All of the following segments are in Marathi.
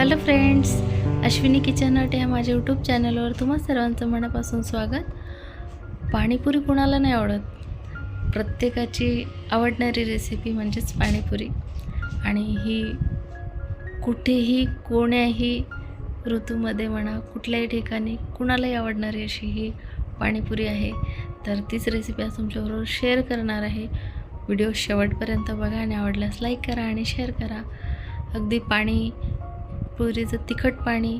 Hello friends Ashwini kitchen hut या माझ्या यूट्यूब चॅनलवर तुम्हा सर्वांचं मनापासून स्वागत. पाणीपुरी कुणाला नाही आवडत? प्रत्येकाची आवडणारी रेसिपी म्हणजेच पाणीपुरी. आणि ही कुठेही कोण्याही ऋतूमध्ये म्हणा कुठल्याही ठिकाणी कुणालाही आवडणारी अशी ही पाणीपुरी आहे. तर तीच रेसिपी आज तुमच्याबरोबर शेअर करणार आहे. व्हिडिओ शेवटपर्यंत बघा आणि आवडल्यास लाईक करा आणि शेअर करा. अगदी पाणी पुरीचं तिखट पाणी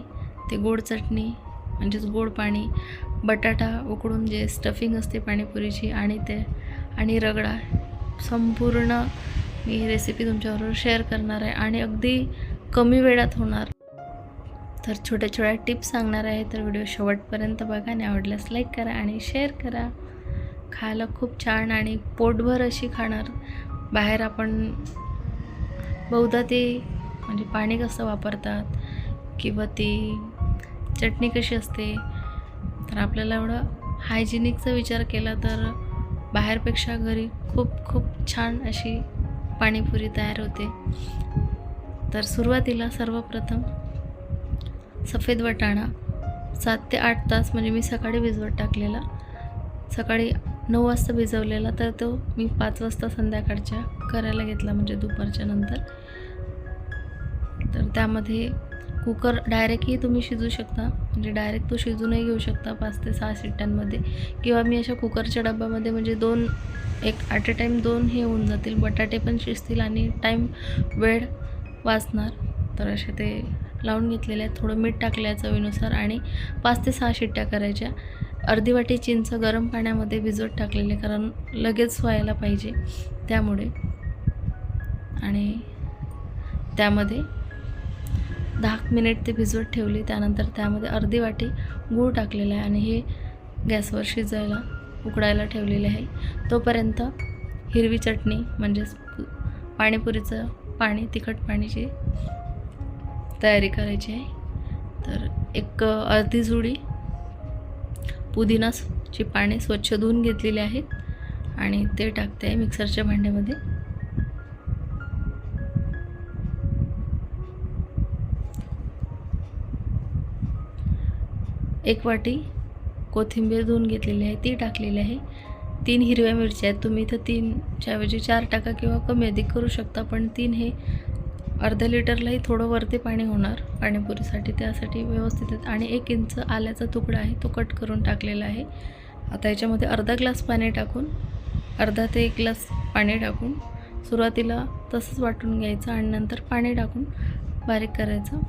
ते गोड चटणी म्हणजेच गोड पाणी बटाटा उकडून जे स्टफिंग असते पाणीपुरीची आणि ते आणि रगडा संपूर्ण मी रेसिपी तुमच्याबरोबर शेअर करणार आहे आणि अगदी कमी वेळात होणार. तर छोट्या छोट्या टिप्स सांगणार आहे तर व्हिडिओ शेवटपर्यंत बघा. आणि आवडल्यास लाईक करा आणि शेअर करा. खायला खूप छान आणि पोटभर अशी खाणार. बाहेर आपण बहुधा ते म्हणजे पाणी कसं वापरतात किंवा ती चटणी कशी असते? तर आपल्याला एवढं हायजिनिकचा विचार केला तर बाहेरपेक्षा घरी खूप खूप छान अशी पाणीपुरी तयार होते. तर सुरुवातीला सर्वप्रथम सफेद वटाणा सात ते आठ तास म्हणजे मी सकाळी भिजवत टाकलेला. सकाळी नऊ वाजता भिजवलेला तर तो मी पाच वाजता संध्याकाळच्या करायला घेतला म्हणजे दुपारच्या नंतर. तर त्यामध्ये कुकर डायरेक्टही तुम्ही शिजू शकता. म्हणजे डायरेक्ट तो शिजूनही घेऊ शकता पाच ते सहा शिट्ट्यांमध्ये. किंवा मी अशा कुकरच्या डब्यामध्ये म्हणजे दोन एक ॲट अ टाईम दोन हे होऊन जातील. बटाटे पण शिजतील आणि टाईम वेळ वाचणार. तर असे ते लावून घेतलेले आहेत. थोडं मीठ टाकलं आहे चवीनुसार आणि पाच ते सहा शिट्ट्या करायच्या. अर्धी वाटी चिंच गरम पाण्यामध्ये भिजवत टाकलेले कारण लगेच व्हायला पाहिजे त्यामुळे. आणि त्यामध्ये दहा मिनिट ते भिजवत ठेवली त्यानंतर त्यामध्ये अर्धी वाटी गूळ टाकलेला आहे आणि हे गॅसवर शिजायला उकडायला ठेवलेले आहे. तोपर्यंत हिरवी चटणी म्हणजेच पाणीपुरीचं पाणी तिखट पाणीची तयारी करायची आहे. तर एक अर्धी जुडी पुदिनाची पाने स्वच्छ धुवून घेतलेली आहेत आणि ते टाकते आहे मिक्सरच्या भांड्यामध्ये. एक वाटी कोथिंबीर धुवून घेतलेली आहे ती टाकलेली आहे. तीन हिरव्या मिरच्या आहेत. तुम्ही इथं तीनच्या ऐवजी चार टाका किंवा कमी अधिक करू शकता पण तीन हे अर्ध्या लिटरलाही थोडं वरती पाणी होणार. पाणीपुरीसाठी त्यासाठी व्यवस्थित आहेत. आणि एक इंच आल्याचा तुकडा आहे तो कट करून टाकलेला आहे. आता याच्यामध्ये अर्धा ग्लास पाणी टाकून अर्धा ते एक ग्लास पाणी टाकून सुरुवातीला तसंच वाटून घ्यायचं आणि नंतर पाणी टाकून बारीक करायचं.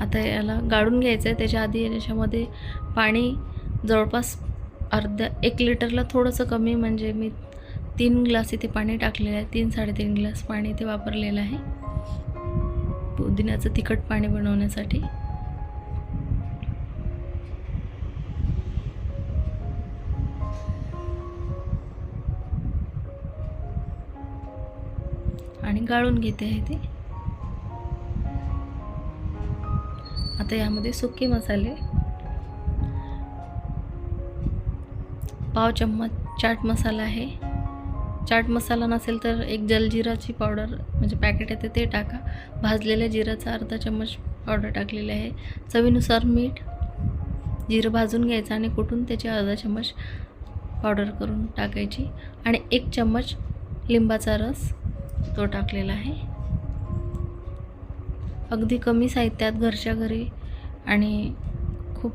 आता याला गाळून घ्यायचं आहे त्याच्या आधी याच्यामध्ये पाणी जवळपास अर्ध्या एक लिटरला थोडंसं कमी म्हणजे मी तीन ग्लास इथे पाणी टाकलेलं आहे. तीन साडेतीन ग्लास पाणी इथे वापरलेलं आहे. पुदिन्याचं तिखट पाणी बनवण्यासाठी. आणि गाळून घेते आहे ते आता यामध्ये सुके मसाले पाव चम्मच चाट मसाला आहे. चाट मसाला नसेल तर एक जलजिराची पावडर म्हणजे पॅकेट येते ते टाका. भाजलेल्या जिराचा अर्धा चम्मच पावडर टाकलेली आहे. चवीनुसार मीठ जिरं भाजून घ्यायचं आणि कुठून त्याची अर्धा चम्मच पावडर करून टाकायची. आणि एक चम्मच लिंबाचा रस तो टाकलेला आहे. अगदी कमी साहित्यात घरच्या घरी आणि खूप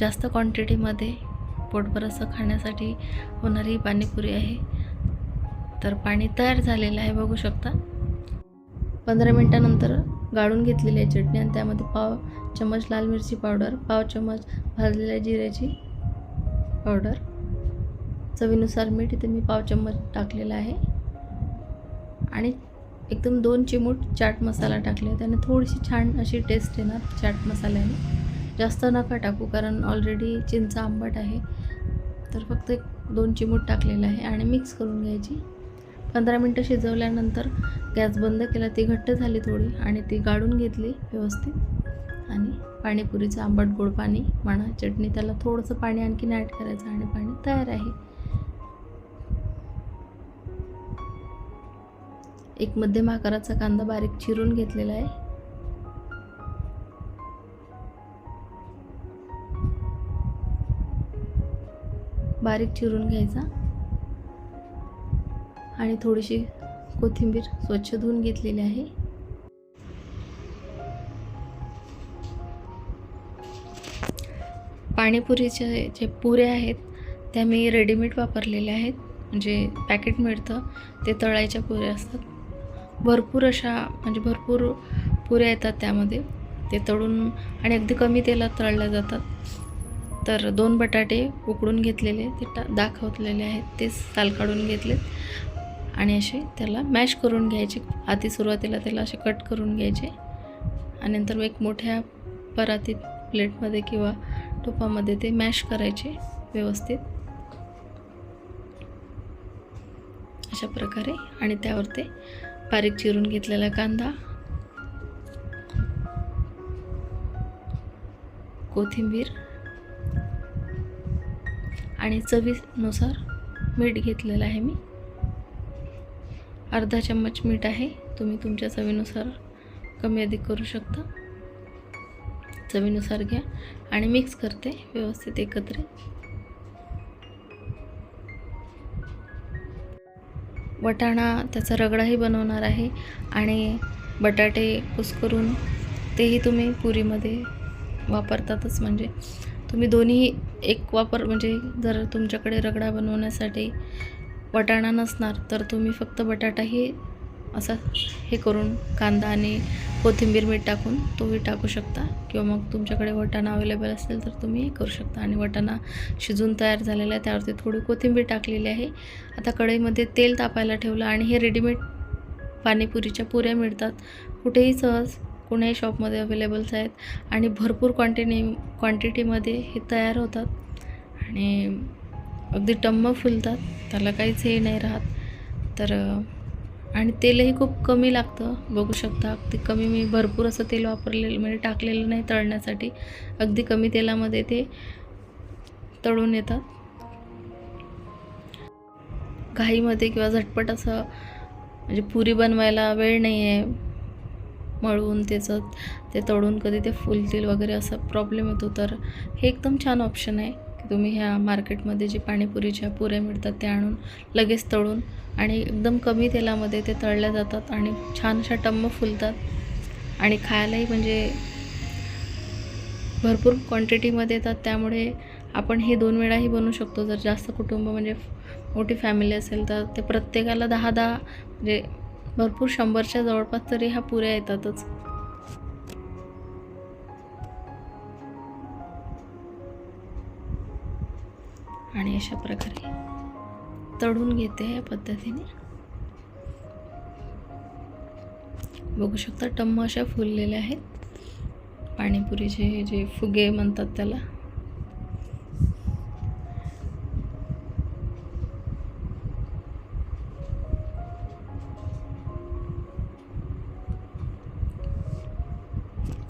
जास्त क्वांटिटीमध्ये पोटभर असं खाण्यासाठी होणारी पाणीपुरी आहे. तर पाणी तयार झालेलं आहे बघू शकता. पंधरा मिनटानंतर गाळून घेतलेली आहे चटणी आणि त्यामध्ये पाव चम्मच लाल मिरची पावडर पाव चम्मच भाजलेल्या जिऱ्याची पावडर. चवीनुसार मीठ इथे मी पाव चम्मच टाकलेला आहे. आणि एकदम दोन चिमूट चाट मसाला टाकले. त्याने थोडीशी छान अशी टेस्ट येणार चाट मसाल्याने. जास्त नका टाकू कारण ऑलरेडी चिंच आंबट आहे. तर फक्त एक दोन चिमूट टाकलेलं आहे आणि मिक्स करून घ्यायची. पंधरा मिनटं शिजवल्यानंतर गॅस बंद केला ती घट्ट झाली थोडी आणि ती गाळून घेतली व्यवस्थित. आणि पाणीपुरीचं आंबट गोड पाणी म्हणा चटणी त्याला थोडंसं पाणी आणखीन ॲड करायचं आणि पाणी तयार आहे. एक मध्यम आकाराचा कांदा बारीक चिरून घेतलेला आहे. बारीक चिरून घ्यायचा. आणि थोडीशी कोथिंबीर स्वच्छ धुवून घेतलेली आहे. पाणीपुरीचे जे पुऱ्या आहेत त्या मी रेडीमेड वापरलेल्या आहेत. म्हणजे पॅकेट मिळतं ते तळायच्या पुऱ्या असतात. भरपूर अशा म्हणजे भरपूर पुऱ्या येतात त्यामध्ये. ते तळून आणि अगदी कमी तेलात तळल्या जातात. तर दोन बटाटे उकडून घेतलेले ते टा दाखवलेले आहेत. ते साल काढून घेतलेत. आणि असे त्याला मॅश करून घ्यायचे. आधी सुरुवातीला त्याला असे कट करून घ्यायचे. आणि नंतर एक मोठ्या परातीत प्लेटमध्ये किंवा टोपामध्ये ते मॅश करायचे व्यवस्थित. अशा प्रकारे. आणि त्यावर ते बारीक चिरून घेतलेला कांदा. कोथिंबीर. आणि चवीनुसार मीठ घेतलेलं आहे मी. अर्धा चम्मच मीठ आहे. तुम्ही तुमच्या चवीनुसार कमी अधिक करू शकता. चवीनुसार घ्या. आणि मिक्स करते. व्यवस्थित एकत्र. वटाणा त्याचा रगडाही बनवणार आहे आणि बटाटे कुसकरून तेही तुम्ही पुरीमध्ये वापरतातच. म्हणजे तुम्ही दोन्ही एक वापर म्हणजे जर तुमच्याकडे रगडा बनवण्यासाठी वटाणा नसणार तर तुम्ही फक्त बटाटाही असं हे करून कांदा आणि कोथिंबीर मीठ टाकून तोही टाकू शकता. किंवा मग तुमच्याकडे वटाणा अवेलेबल असेल तर तुम्ही करू शकता. आणि वटाणा शिजून तयार झालेला आहे त्यावरती थोडी कोथिंबीर टाकलेली आहे. आता कढईमध्ये तेल तापायला ठेवलं आणि हे रेडीमेड पाणीपुरीच्या पुऱ्या मिळतात. कुठेही सहज कुण्याही शॉपमध्ये अवेलेबल्स आहेत. आणि भरपूर क्वांटिटी क्वांटिटीमध्ये हे तयार होतात. आणि अगदी टम्म फुलतात. त्याला काहीच हे नाही राहत. तर आणि तेलही खूप कमी लागतं. बघू शकता अगदी कमी मी भरपूर असं तेल वापरलेलं म्हणजे टाकलेलं नाही तळण्यासाठी. अगदी कमी तेलामध्ये ते तळून येतात. घाईमध्ये किंवा झटपट असं म्हणजे पुरी बनवायला वेळ नाही आहे मळून त्याचं ते तळून कधी ते फुलतील वगैरे असा प्रॉब्लेम येतो. तर हे एकदम छान ऑप्शन आहे. की तुम्ही ह्या मार्केटमध्ये जे पाणीपुरीच्या पुऱ्या मिळतात त्या आणून लगेच तळून आणि एकदम कमी तेलामध्ये ते तळल्या जातात आणि छान अशा टम्म फुलतात. आणि खायलाही म्हणजे भरपूर क्वांटिटीमध्ये येतात. त्यामुळे आपण हे दोन वेळाही बनवू शकतो. जर जास्त कुटुंब म्हणजे मोठी फॅमिली असेल तर ते प्रत्येकाला दहा दहा म्हणजे भरपूर शंभरच्या जवळपास तरी ह्या पुऱ्या येतातच. आणि अशा प्रकारे तळून घेते या पद्धतीने. बघू शकता टम्म अशा फुललेल्या आहेत. पाणीपुरीचे जे फुगे म्हणतात त्याला.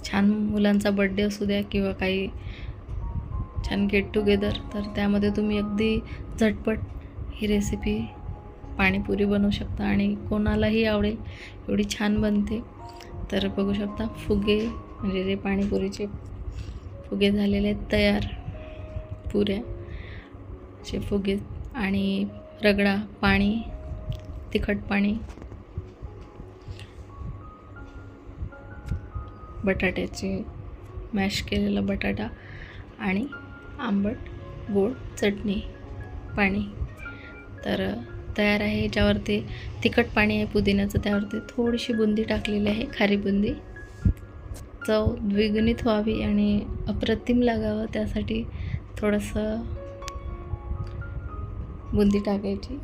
छान मुलांचा बड्डे असू द्या किंवा काही छान गेट टुगेदर तर त्यामध्ये तुम्ही अगदी झटपट ही रेसिपी पाणीपुरी बनवू शकता आणि कोणालाही आवडेल एवढी छान बनते. तर बघू शकता फुगे म्हणजे जे पाणीपुरीचे फुगे झालेले आहेत तयार पुऱ्या असे फुगे आणि रगडा पाणी तिखट पाणी बटाट्याचे मॅश केलेला बटाटा आणि आंबट गोड चटणी पाणी. तर तयार आहे याच्यावरती तिखट पाणी आहे पुदिन्याचं त्यावरती थोडीशी बुंदी टाकलेली आहे खारी बुंदी. चव द्विगुणित व्हावी आणि अप्रतिम लागावं त्यासाठी थोडंसं बुंदी टाकायची.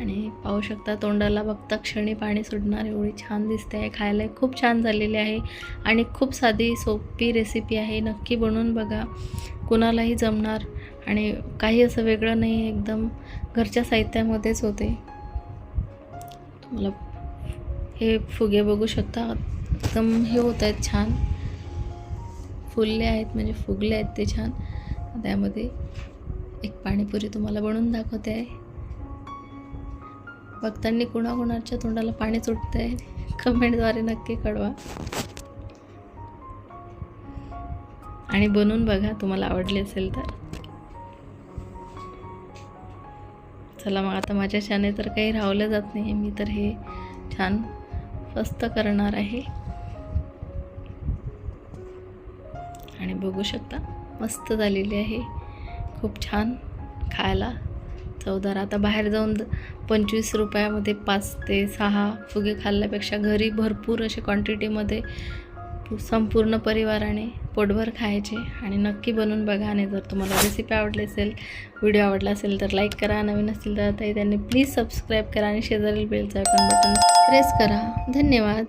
आणि पाहू शकता तोंडाला बघता क्षणी पाणी सुटणार एवढी छान दिसते आहे खायला खूप छान झालेली आहे आणि खूप साधी सोपी रेसिपी आहे नक्की बनवून बघा. कुणालाही जमणार आणि काही असं वेगळं नाही आहे एकदम घरच्या साहित्यामध्येच होते. तुम्हाला हे फुगे बघू शकता एकदम हे होत आहेत छान. फुलले आहेत म्हणजे फुगले आहेत ते छान. त्यामध्ये एक पाणीपुरी तुम्हाला बनवून दाखवते. आहे बघताना कुणाकुणाच्या तोंडाला पाणी सुटतंय कमेंटद्वारे नक्की कळवा. आणि बनवून बघा तुम्हाला आवडली असेल तर. चला मग आता माझ्या शाने तर काही रावलं जात नाही मी तर हे छान फस्त करणार आहे. आणि बघू शकता मस्त झालेली आहे. खूप छान खायला. चवदार आता बाहेर जाऊन पंचवीस रुपयामध्ये पाच ते सहा फुगे खाल्ल्यापेक्षा घरी भरपूर असे क्वांटिटीमध्ये संपूर्ण परिवाराने पोटभर खायचे आणि नक्की बनवून बघा. आणि जर तुम्हाला रेसिपी आवडली असेल व्हिडिओ आवडला असेल तर लाईक करा. नवीन असतील तर ताई त्यांनी प्लीज सबस्क्राईब करा आणि शेजारील बेलचा आयकॉन बटन प्रेस करा. धन्यवाद.